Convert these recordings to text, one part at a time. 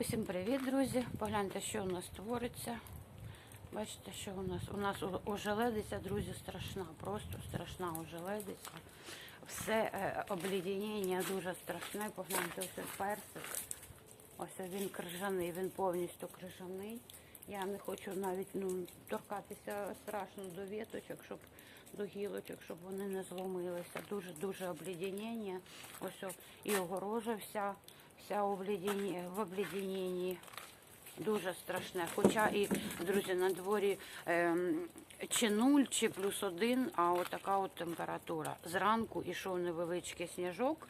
Усім привіт, друзі! Погляньте, що у нас твориться. Бачите, що у нас? У нас ожеледиця, друзі, страшна, просто страшна ожеледиця. Все е, обліденіння дуже страшне. Погляньте, ось персик. Ось він крижаний, він повністю крижаний. Я не хочу навіть ну, торкатися страшно до віточок, щоб до гілочок, щоб вони не зломилися. Дуже дуже обліденіння. Ось і огорожа вся, вся облідені, в обліденінні. Дуже страшне. Хоча і, друзі, на дворі ем, чи нуль, чи плюс один, а отака от температура. Зранку ішов невеличкий сніжок,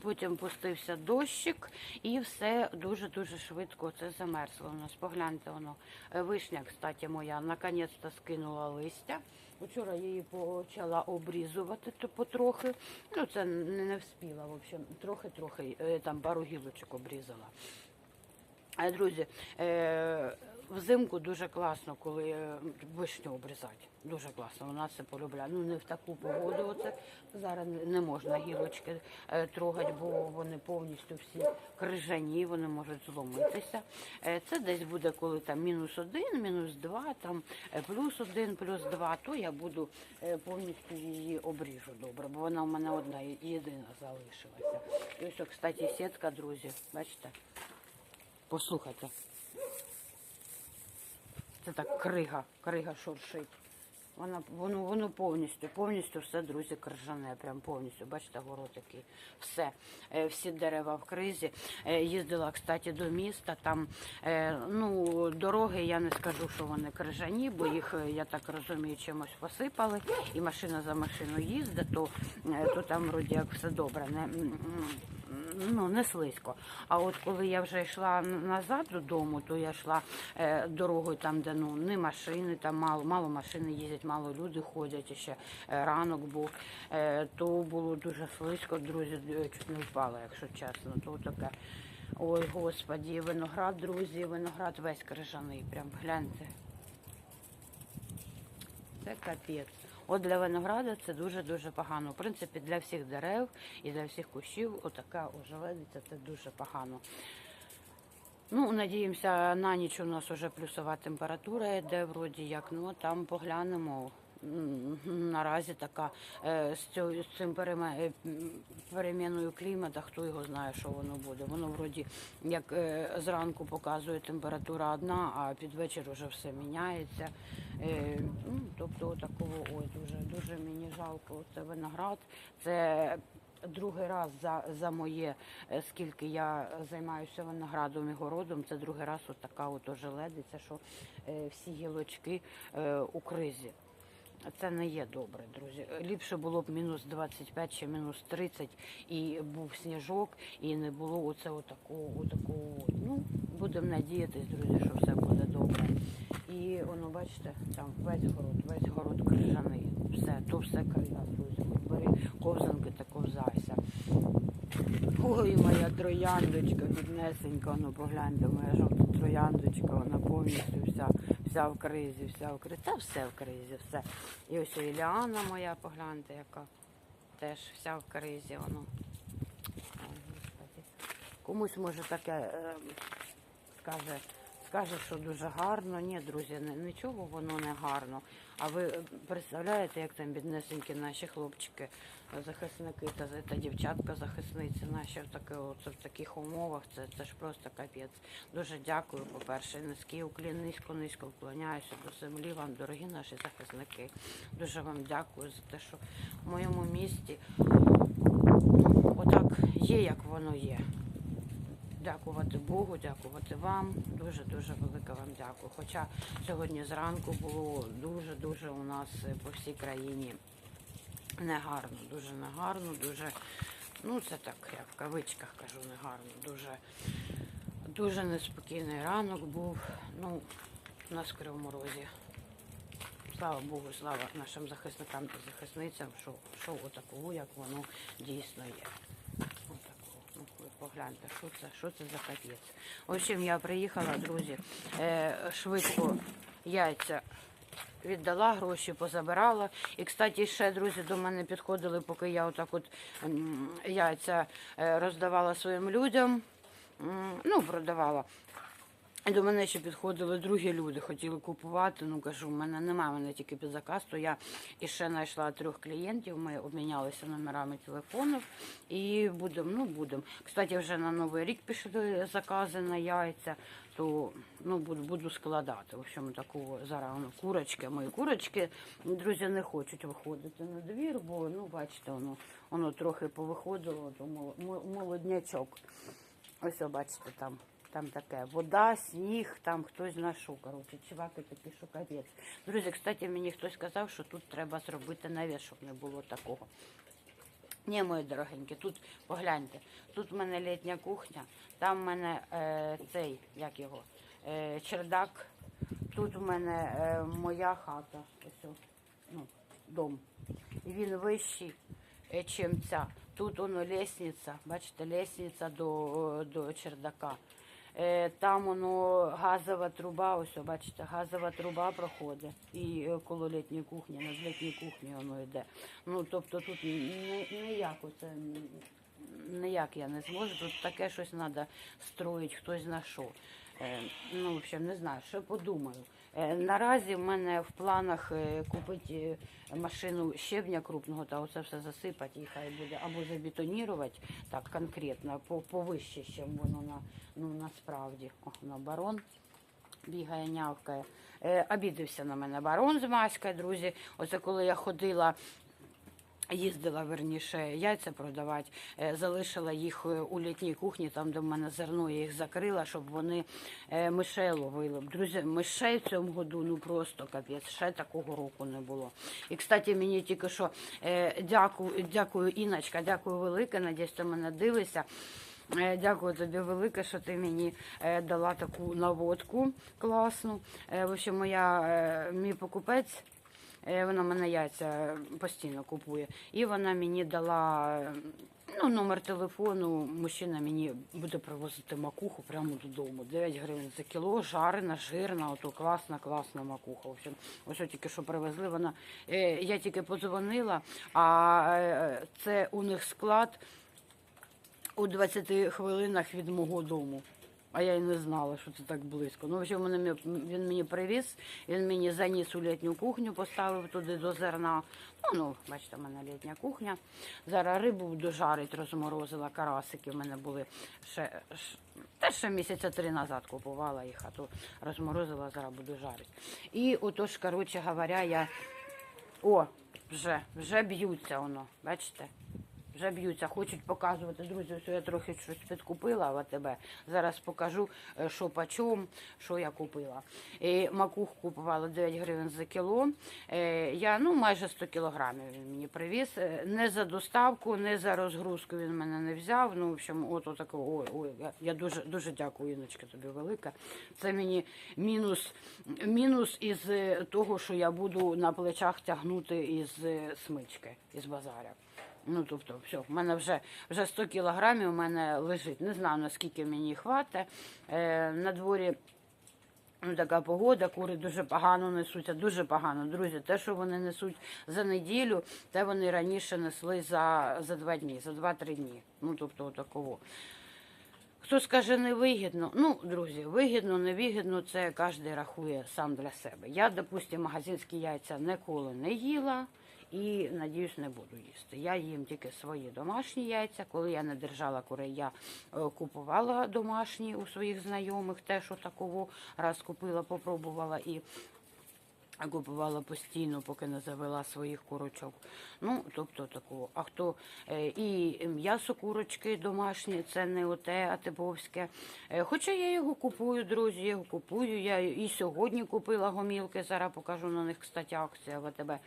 потім пустився дощик, і все дуже-дуже швидко це замерзло у нас. Погляньте воно. Е, Вишня, кстати, моя, наконець-то скинула листя. Вчора я її почала обрізувати потрохи. Ну, це не, вспіла, в общем, трохи-трохи, е, там пару гілочок обрізала. Е, Друзі, взимку дуже класно, коли е, вишню обрізати. Дуже класно. Вона це полюбляє. Ну не в таку погоду. Оце зараз не- можна гілочки е, трогати, бо вони повністю всі крижані, вони можуть зломитися. Е, Це десь буде, коли там мінус один, мінус два, там плюс один, плюс два, то я буду повністю її обріжу добре, бо вона у мене одна єдина залишилася. І ось, кстати, сітка, друзі, бачите? Послухайте. Це так крига, крига шуршить. Вона, воно, воно повністю, повністю все, друзі, крижане, прям повністю. Бачите, город такий. Все. Е, Всі дерева в кризі. Е, Їздила, кстати, до міста. Там е, ну, дороги, я не скажу, що вони крижані, бо їх, я так розумію, чимось посипали. І машина за машиною їздить, то, то там вроді як все добре. Не, ну, не слизько. А от коли я вже йшла назад додому, то я йшла е, дорогою там, де ну не машини, там мало, мало машини їздять, мало люди ходять, і ще е, ранок був. Е, то було дуже слизько, друзі, чуть не впала, якщо чесно. То таке. Ой, господі, виноград, друзі, виноград весь крижаний. Прям гляньте. Це капець. От для винограда це дуже-дуже погано. В принципі, для всіх дерев і для всіх кущів отака ожеледиця це дуже погано. Ну, надіємося, на ніч у нас вже плюсова температура йде, вроді як, ну там поглянемо. Наразі така е, з, цим е, переміною клімату, хто його знає, що воно буде. Воно вроді як е, зранку показує температура одна, а під вечір вже все міняється. Ну, тобто такого ой, дуже дуже мені жалко. Це виноград. Це другий раз за, за моє, скільки я займаюся виноградом і городом, це другий раз така от ожеледиця, що всі гілочки у кризі. Це не є добре, друзі. Ліпше було б мінус 25 чи мінус 30, і був сніжок, і не було оце отакого, отакого. Ну, будемо надіятись, друзі, що все буде добре. І воно, бачите, там весь город, весь город крижаний. Все, то все крига, друзі. От Бери ковзанки та ковзайся. Ой, моя трояндочка, біднесенька, ну погляньте, моя жовта трояндочка, вона повністю вся, вся в кризі, вся в кризі. Та все в кризі, все. І ось і Ліана моя, погляньте, яка теж вся в кризі. Воно. Комусь може таке е, скаже, скаже, що дуже гарно. Ні, друзі, нічого воно не гарно. А ви представляєте, як там біднесенькі наші хлопчики, захисники та, та дівчатка захисниці наші в, таки, оце, в таких умовах. Це, це ж просто капець. Дуже дякую, по-перше, низький уклін, низько, низько вклоняюся до землі вам, дорогі наші захисники. Дуже вам дякую за те, що в моєму місті отак є, як воно є. Дякувати Богу, дякувати вам. Дуже дуже велике вам дякую. Хоча сьогодні зранку було дуже дуже у нас е, по всій країні негарно, дуже негарно, дуже ну це так, я в кавичках кажу негарно. Дуже дуже неспокійний ранок був. Ну, у нас в Розі. Слава Богу, слава нашим захисникам та захисницям, що, що отакого, як воно дійсно є. Погляньте, що це, що це за капець. В общем, я приїхала, друзі, е, швидко яйця віддала, гроші позабирала. І, кстати, ще друзі до мене підходили, поки я отак от яйця е, роздавала своїм людям. ну, продавала. До мене ще підходили другі люди, хотіли купувати. Ну кажу, в мене немає, в мене тільки під заказ, то я іще знайшла трьох клієнтів. Ми обмінялися номерами телефонів і будемо, ну будемо. Кстати, вже на новий рік пішли закази на яйця, то ну буду, буду складати. В общем, таку зараз воно курочки. Мої курочки, друзі, не хочуть виходити на двір, бо ну бачите, воно воно трохи повиходило, то молоднячок. Ось, бачите, там, там таке вода, сніг, там хтось знайшов. Коротше, чуваки такі, що. Друзі, кстати, мені хтось сказав, що тут треба зробити навіс, щоб не було такого. Ні, мої дорогенькі, тут погляньте, тут в мене літня кухня, там в мене е, цей, як його, е, чердак, тут в мене е, моя хата, ось, ну, дом. Він вищий, е, чим ця. Тут воно лестниця, бачите, лестниця до, до чердака. Е, Там воно газова труба, ось бачите, газова труба проходить. І е, коло літньої кухні, на літній кухні воно йде. Ну, тобто тут ні- ніяк оце, ніяк я не зможу. Тут таке щось треба строїти, хтось. Е, Ну, в общем, не знаю, що подумаю. Е, Наразі в мене в планах е, купити е, машину щебня крупного та оце все засипати і хай буде або забетонувати так конкретно, по- повище, ніж воно на, ну, насправді. О, на барон бігає, нявкає. Е, обідався на мене барон з Маською, друзі. Оце коли я ходила. Їздила верніше яйця продавати, е, залишила їх е, у літній кухні, там де в мене зерно, я їх закрила, щоб вони е, мишей ловили. Друзі, мишей в цьому году ну просто капець, ще такого року не було. І кстати, мені тільки що дякую, дякую, Іночка, дякую велике. Надіюсь, ти мене дивишся. Дякую тобі велике, що ти мені дала таку наводку класну. В общем, моя мій покупець. Е, Вона мене яйця постійно купує. І вона мені дала ну, номер телефону. Мужчина мені буде привозити макуху прямо додому. 9 гривень за кіло, жарена, жирна, ото класна, класна макуха. В общем, ось тільки що привезли. Вона е, я тільки подзвонила, а е, це у них склад у 20 хвилинах від мого дому. А я й не знала, що це так близько. Ну, в общем, він мені- привіз, він мені заніс у літню кухню, поставив туди до зерна. Ну, ну, бачите, в мене літня кухня. Зараз рибу буду жарити, розморозила, карасики в мене були ще, теж ще місяця три назад купувала їх, а то розморозила, зараз буду жарити. І отож, коротше говоря, я. О, вже, вже б'ються воно, бачите? Вже б'ються, хочуть показувати. Друзі, ось я трохи щось підкупила в АТБ. Зараз покажу, е, що по що я купила. І макуху купувала 9 гривень за кіло. Е, Я ну майже 100 кілограмів він мені привіз. Е, Не за доставку, не за розгрузку він мене не взяв. Ну, в общем, от отако. Ой, ой, я, дуже дуже дякую, Іночка, тобі велика. Це мені мінус, мінус із того, що я буду на плечах тягнути із смички, із базаря. Ну, тобто, все, в мене вже, вже 100 кілограмів у мене лежить. Не знаю, наскільки мені хватить. Е, на дворі ну, така погода, кури дуже погано несуться, дуже погано. Друзі, те, що вони несуть за неділю, те вони раніше несли за, за два дні, за два-три дні. Ну, тобто, отакого. Хто скаже невигідно, ну, друзі, вигідно, невигідно, це кожен рахує сам для себе. Я, допустимо, магазинські яйця ніколи не їла і, надіюсь, не буду їсти. Я їм тільки свої домашні яйця. Коли я не держала курей, я е, купувала домашні у своїх знайомих, те, що такого раз купила, попробувала і купувала постійно, поки не завела своїх курочок. Ну, тобто такого. А хто е, і м'ясо курочки домашнє, це не оте, а типовське. Е, Хоча я його купую, друзі, його купую. Я і сьогодні купила гомілки, зараз покажу на них, кстати, акція в АТБ. М,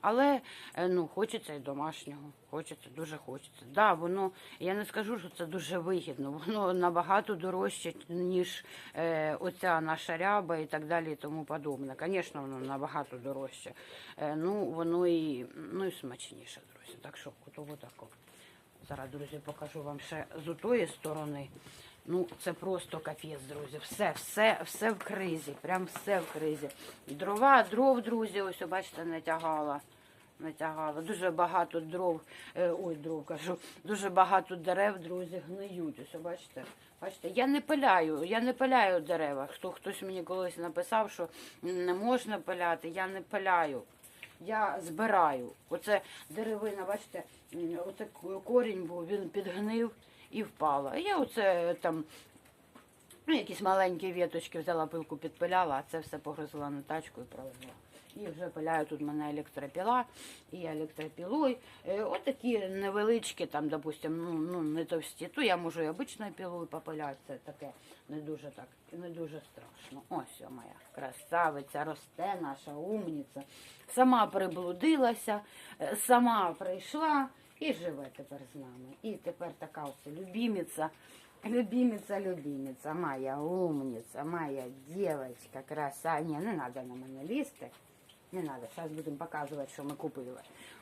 Але е, ну, хочеться і домашнього, хочеться, дуже хочеться. Да, воно, я не скажу, що це дуже вигідно, воно набагато дорожче, ніж е, оця наша ряба і так далі і тому подобне. Звісно, воно набагато дорожче. Е, ну, воно і, ну, і смачніше, друзі. Так що, ото отако. Зараз, друзі, покажу вам ще з тої сторони. Ну, це просто капець, друзі. Все, все, все в кризі. Прям все в кризі. Дрова, дров, друзі, ось, бачите, натягала. натягала. Дуже багато дров, е, ой, дров кажу, дуже багато дерев, друзі, гниють. Ось бачите. Бачите, я не пиляю, я не пиляю дерева. Хто хтось мені колись написав, що не можна пиляти, я не пиляю. Я збираю. Оце деревина, бачите, оце корінь був, він підгнив і впала. Я оце там ну, якісь маленькі віточки взяла пилку, підпиляла, а це все погрузила на тачку і провезла. І вже пиляю тут мене електропіла і електропілою. Е, Отакі невеличкі, там, допустим, ну, ну не товсті. То я можу і обичною пілою попиляти, це таке не дуже так, не дуже страшно. Ось моя красавиця, росте наша умниця. Сама приблудилася, е, сама прийшла і живе тепер з нами. І тепер така ось любимиця. Любимица, любимица, моя умница, моя девочка, краса. Ні, не треба на мене лізти. Не треба. Зараз будемо показувати, що ми купили.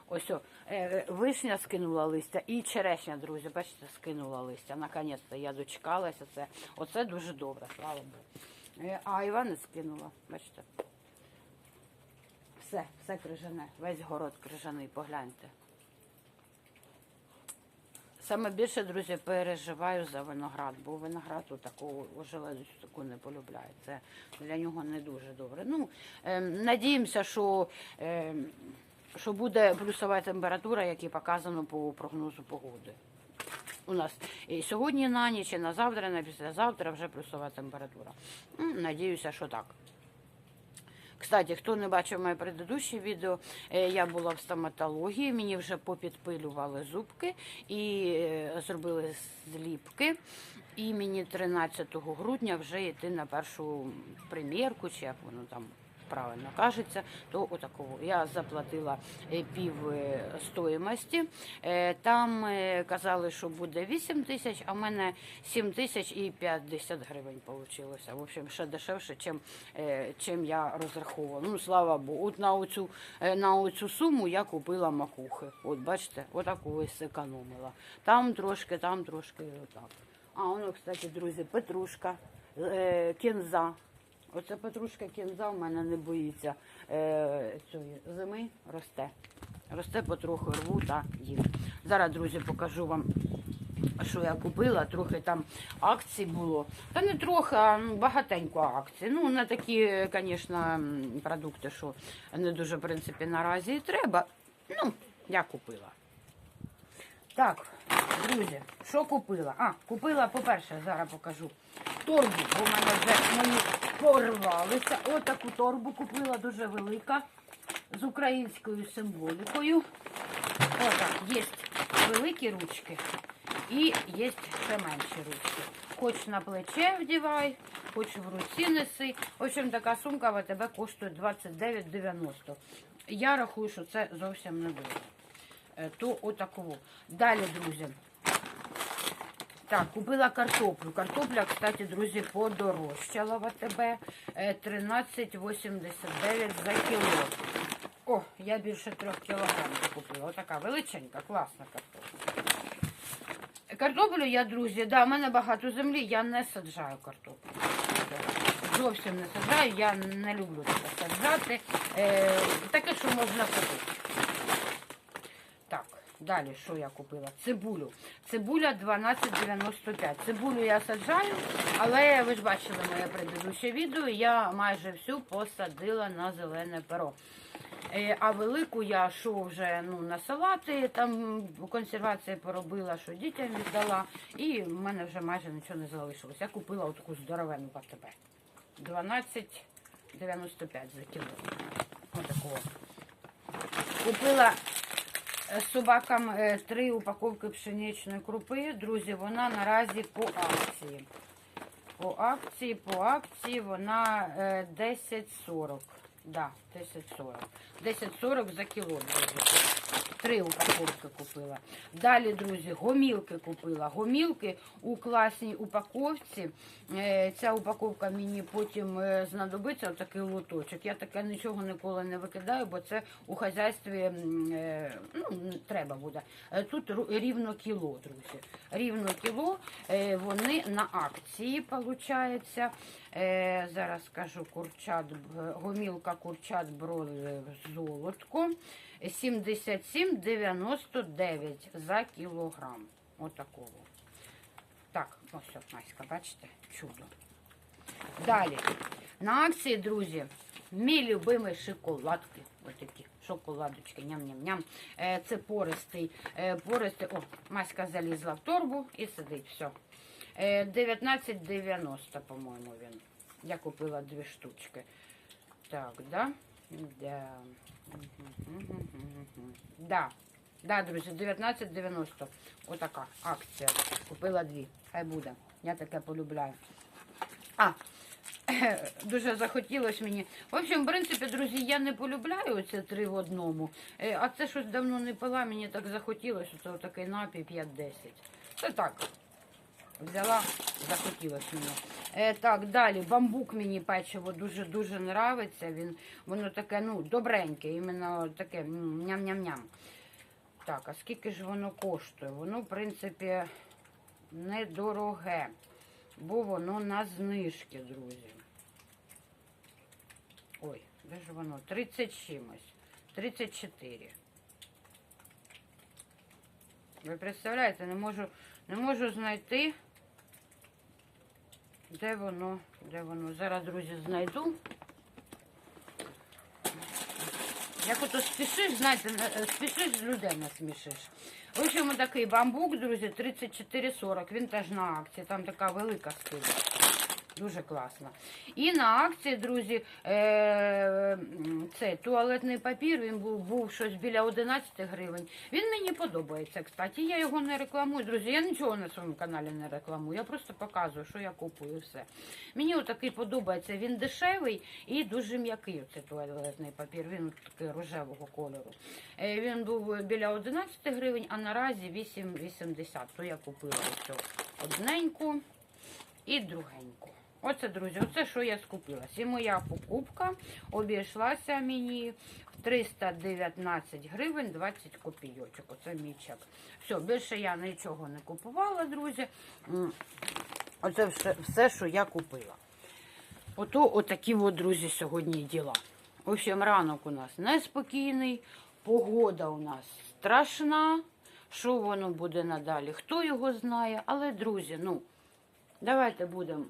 Ось о, е, вишня скинула листя і черешня, друзі, бачите, скинула листя. Наконець-то я дочекалася. Це, оце дуже добре, слава Богу. Е, а Іван не скинула, бачите. Все, все крижане, весь город крижаний, погляньте. Саме більше, друзі, переживаю за виноград, бо виноград у такого ожеледицю таку не полюбляє. Це для нього не дуже добре. Ну, ем, надіємося, що, ем, що буде плюсова температура, як і показано по прогнозу погоди. У нас і сьогодні на ніч, і на завтра, і на післязавтра вже плюсова температура. М, Надіюся, що так. Кстати, хто не бачив моє предыдущі відео, е, я була в стоматології, мені вже попідпилювали зубки і е, зробили зліпки. І мені 13 грудня вже йти на першу примірку, чи як воно там правильно кажеться, то отакого. Я заплатила е, пів е, стоїмості. Е, Там казали, що буде 8 тисяч, а в мене 7 тисяч і 50 гривень вийшло. В общем, ще дешевше, чим, чим я розраховувала. Ну, слава Богу. От на оцю, на оцю суму я купила макухи. От бачите, отаку ось зекономила. Там трошки, там трошки отак. А воно, кстати, друзі, петрушка, кінза. Оце петрушка кінза в мене не боїться е, цієї зими, росте. Росте потроху рву та їм. Зараз, друзі, покажу вам, що я купила. Трохи там акцій було. Та не трохи, а ну, багатенько акцій. Ну, на такі, звісно, продукти, що не дуже, в принципі, наразі і треба. Ну, я купила. Так, друзі, що купила? А, купила, по-перше, зараз покажу торбу, бо в мене вже мої порвалися. Отаку торбу купила, дуже велика, з українською символікою. Отак, є великі ручки і є ще менші ручки. Хоч на плече вдівай, хоч в руці неси. В общем, така сумка в тебе коштує 29,90. Я рахую, що це зовсім не дорого. Е, То отаково. Далі, друзі. Так, купила картоплю. Картопля, кстати, друзі, подорожчала в АТБ. Е, 13,89 за кіло. О, я більше трьох кілограмів купила. Отака величенька, класна картопля. Картоплю я, друзі, да, в мене багато землі, я не саджаю картоплю. Зовсім не саджаю, я не люблю таке саджати. Е, таке, що можна купити. Далі що я купила? Цибулю. Цибуля 12,95. Цибулю я саджаю, але ви ж бачили моє предыдущее відео, я майже всю посадила на зелене перо. Е, А велику я що вже ну, на салати, там консервації поробила, що дітям віддала, і в мене вже майже нічого не залишилось. Я купила отаку здоровенну ПТП. 12,95 за кіло. Отакого. Купила собакам е, три упаковки пшеничної крупи. Друзі, вона наразі по акції. По акції, по акції вона е, 10,40. Да, 10,40. 10,40 за кіло, друзі. Три упаковки купила. Далі, друзі, гомілки купила. Гомілки у класній упаковці. Е, Ця упаковка мені потім е, знадобиться, отакий лоточок. Я таке нічого ніколи не викидаю, бо це у хазяйстві е, ну, треба буде. Тут рівно кіло, друзі. Рівно кіло. Вони на акції, виходить. Зараз скажу курчат, гомілка курчат бройлер золотко. 77,99 за кілограм. Отакого. Так, ось от, Маська, бачите? Чудо. Далі. На акції, друзі, мій любимий шоколадки. Ось такі шоколадочки, ням-ням-ням. Е, Це пористий, е, пористий. О, Маська залізла в торбу і сидить. Все. Е, 19,90, по-моєму, він. Я купила дві штучки. Так, да? Да. Да. Да, друзі, 19,90. Отака акція. Купила дві. Хай буде. Я таке полюбляю. А, дуже захотілося мені. В общем, в принципі, друзі, я не полюбляю це три в одному. Е, А це щось давно не пила, мені так захотілося. Це такий напій 5-10. Це так. Взяла, захотілося мені. Е, так, далі. Бамбук мені печиво дуже-дуже нравиться. Він, воно таке, ну, добреньке, іменно таке ням-ням-ням. Так, а скільки ж воно коштує? Воно, в принципі, недороге, бо воно на знижки, друзі. Ой, де ж воно? 30 чимось. 34. Ви представляєте, не можу, не можу знайти. Де воно? Де воно? Зараз, друзі, знайду. Як ото спішиш, знаєте, на- спішиш, людей насмішиш. В общем, такий бамбук, друзі, 34,40. Він теж на акції. Там така велика скидка. Дуже класно. І на акції, друзі, е, м, цей туалетний папір, він був, був щось біля 11 гривень. Він мені подобається, кстати. Я його не рекламую, друзі. Я нічого на своєму каналі не рекламую. Я просто показую, що я купую все. Мені отакий подобається. Він дешевий і дуже м'який. Оцей туалетний папір. Він такий рожевого кольору. Е, Він був біля 11 гривень, а наразі 8,80. То я купила ось одненьку і другеньку. Оце, друзі, оце що я скупилась. І моя покупка обійшлася мені в 319 гривень 20 копійочок. Оце мій чек. Все, більше я нічого не купувала, друзі. Оце все, все що я купила. Ото отакі от, друзі, сьогодні діла. В общем, ранок у нас неспокійний, погода у нас страшна. Що воно буде надалі? Хто його знає? Але, друзі, ну, давайте будемо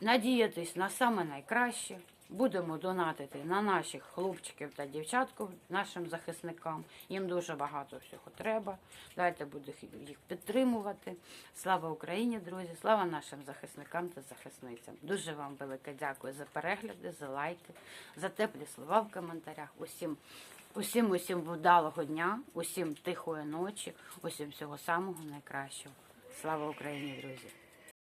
надіятись на саме найкраще. Будемо донатити на наших хлопчиків та дівчатків, нашим захисникам. Їм дуже багато всього треба. Давайте будемо їх підтримувати. Слава Україні, друзі! Слава нашим захисникам та захисницям. Дуже вам велике дякую за перегляди, за лайки, за теплі слова в коментарях. Усім, усім, усім вдалого дня, усім тихої ночі, усім всього самого найкращого. Слава Україні, друзі!